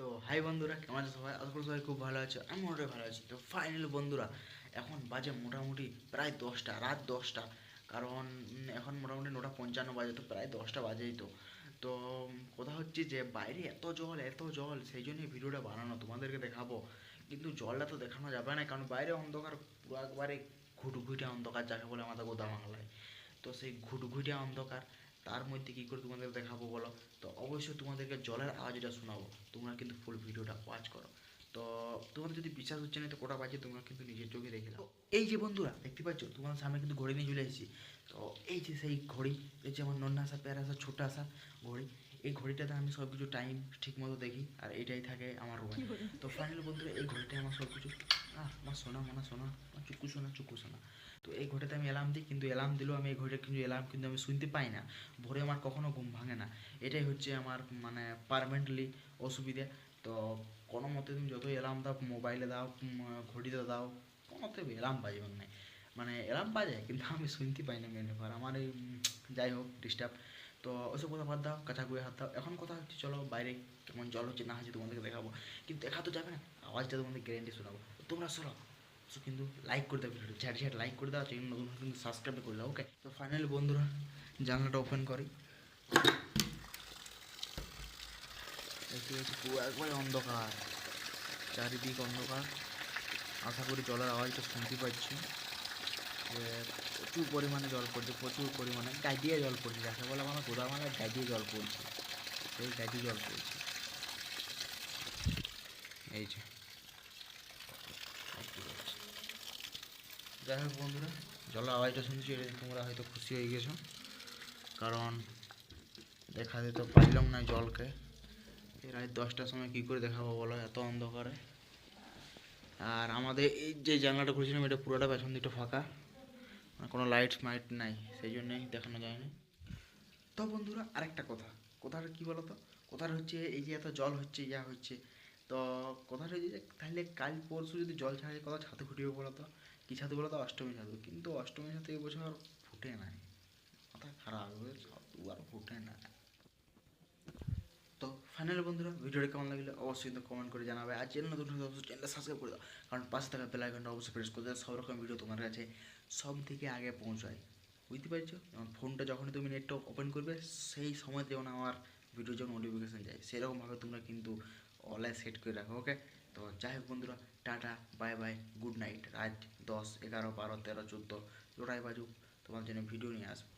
তো হাই বন্ধুরা, কেমন আছো সবাই? আশা করি সবাই খুব ভালো আছো আমি মোটামুটি ভালো আছি। তো ফাইনালি বন্ধুরা, এখন বাজে মোটামুটি প্রায় দশটা, রাত দশটা। কারণ এখন মোটামুটি নটা পঞ্চান্ন বাজে, তো প্রায় দশটা বাজেই তো। তো কথা হচ্ছে যে, বাইরে এত জল এত জল, সেই জন্যই ভিডিওটা বানানো, তোমাদেরকে দেখাবো। কিন্তু জলটা তো দেখানো যাবে না, কারণ বাইরে অন্ধকার, পুরো একবারে ঘুটঘুটে অন্ধকার যাকে বলে আমাদের গোদা বাংলায় তো সেই ঘুটঘুটে অন্ধকার, তার মধ্যে কী করে তোমাদের দেখাবো বলো? অবশ্যই তোমাদেরকে জলের আওয়াজটা শোনাবো। তোমরা কিন্তু ফুল ভিডিওটা ওয়াচ করো। তো তোমাদের যদি বিশ্বাস হচ্ছে না তো কোটা বাজে তোমরা কিন্তু নিজের চোখে দেখে নাও। এই যে বন্ধুরা দেখতে পাচ্ছ? তোমাদের সামনে কিন্তু ঘড়ি নিয়ে চলে এসেছি। তো এই যে সেই ঘড়ি এই যে আমার নন্না আসা প্যারা আসা ছোটা আসা ঘড়ি এই ঘড়িটাতে আমি সব কিছু টাইম ঠিক মতো দেখি আর এটাই থাকে আমার রুমে তো ফাইনালি বন্ধুরা এই ঘড়িটাই আমার সব কিছু আহ আমার সোনা মোনা সোনা। আমার চুক্কু সোনা চুক্কু সোনা তো এই ঘড়িতে আমি অ্যালার্ম দিই, কিন্তু অ্যালার্ম দিলেও আমি এই ঘড়িটা কিন্তু অ্যালার্ম কিন্তু আমি শুনতে পাই না। ভোরে আমার কখনো ঘুম ভাঙে না। এটাই হচ্ছে আমার মানে পারমানেন্টলি অসুবিধে। তো কোনো মতে তুমি যতই অ্যালার্ম দাও মোবাইলে দাও ঘড়িতে দাও কোনোতে অ্যালার্ম বাজবে না। মানে অ্যালার্ম বাজে কিন্তু আমি শুনতে পাই না মেন ব্যাপার। আমার এই যাই হোক ডিস্টার্ব তো ওসব কথা বাদ দাও, কাঁচা কুয়ে হাত দাও। এখন কথা হচ্ছে, চলো বাইরে কেমন জল হচ্ছে, না হচ্ছে তোমাদেরকে দেখাবো। কিন্তু দেখা তো যাবে না। আওয়াজটা তোমাদের গ্যারেন্টি শোনাবো। তোমরা শোনো। সো কিন্তু লাইক করে দাও ভিডিওটা ঝ্যাট ঝ্যাট লাইক করে দাও চ্যানেল নতুন কিন্তু সাবস্ক্রাইব করে দাও ওকে তো ফাইনালি বন্ধুরা, জানলাটা ওপেন করি। দেখতে পুরো একবারে অন্ধকার, চারিদিক অন্ধকার। আশা করি জলের আওয়াজটা শুনতে পাচ্ছি যে প্রচুর পরিমাণে জল পড়ছে, প্রচুর পরিমাণে। গাইডিয়ে জল পড়ছে, যাকে বলে আমার গোদামালায় গাইডিয়ে জল পড়ছে। সেই গাইডিয়ে জল পড়ছে। এই যে দেখতে পাচ্ছি। যাই হোক বন্ধুরা, জলের আওয়াজটা শুনছি এটা তোমরা হয়তো খুশি হয়ে গেছো। কারণ দেখা যেতে পারলাম না জলকে। রাত দশটার সময় কী করে দেখাবো বলো, এত অন্ধকারে। আর আমাদের এই যে জানলাটা খুলেছিলাম, এটা পুরোটা পেছন দিকটা ফাঁকা। মানে কোনো লাইট মাইট নাই, সেই জন্যই দেখানো যায়নি। তো বন্ধুরা, আরেকটা কথা। কথাটা কী বলো তো কথাটা হচ্ছে, এই যে এত জল হচ্ছে, ইয়া হচ্ছে তো কথাটা হচ্ছে যে তাহলে কাল পরশু যদি জল ছাড়ে কথা ছাতে ফুটিবে তো? কী ছাতু বলো তো? অষ্টমী ছাতু। কিন্তু অষ্টমী ছাতু এবছর ফুটে নাই মাথা খারাপ হয়ে ছাতু আর ফুটে না। তো ফাইনালি বন্ধুরা, ভিডিওটা কেমন লাগলে অবশ্যই কিন্তু কমেন্ট করে জানাবে। আর চ্যানেল নতুন অবশ্যই চ্যানেলটা সাবস্ক্রাইব করে দাও। কারণ পাশে থাকা বেল আইকনটা অবশ্যই প্রেস করে দাও। সব রকম ভিডিও তোমার কাছে সব থেকে আগে পৌঁছায়। বুঝতে পারছ? যেমন ফোনটা যখনই তুমি নেটটা ওপেন করবে, সেই সময় যেমন আমার ভিডিও যখন নোটিফিকেশান যায়। সেরকমভাবে তোমরা কিন্তু অনলাইন সেট করে রাখো ওকে তো যাই হোক বন্ধুরা tata bye bye good night রাত দশ এগারো বারো তেরো চোদ্দ জোড়াই বাজুক তোমার জন্য ভিডিও নিয়ে আসব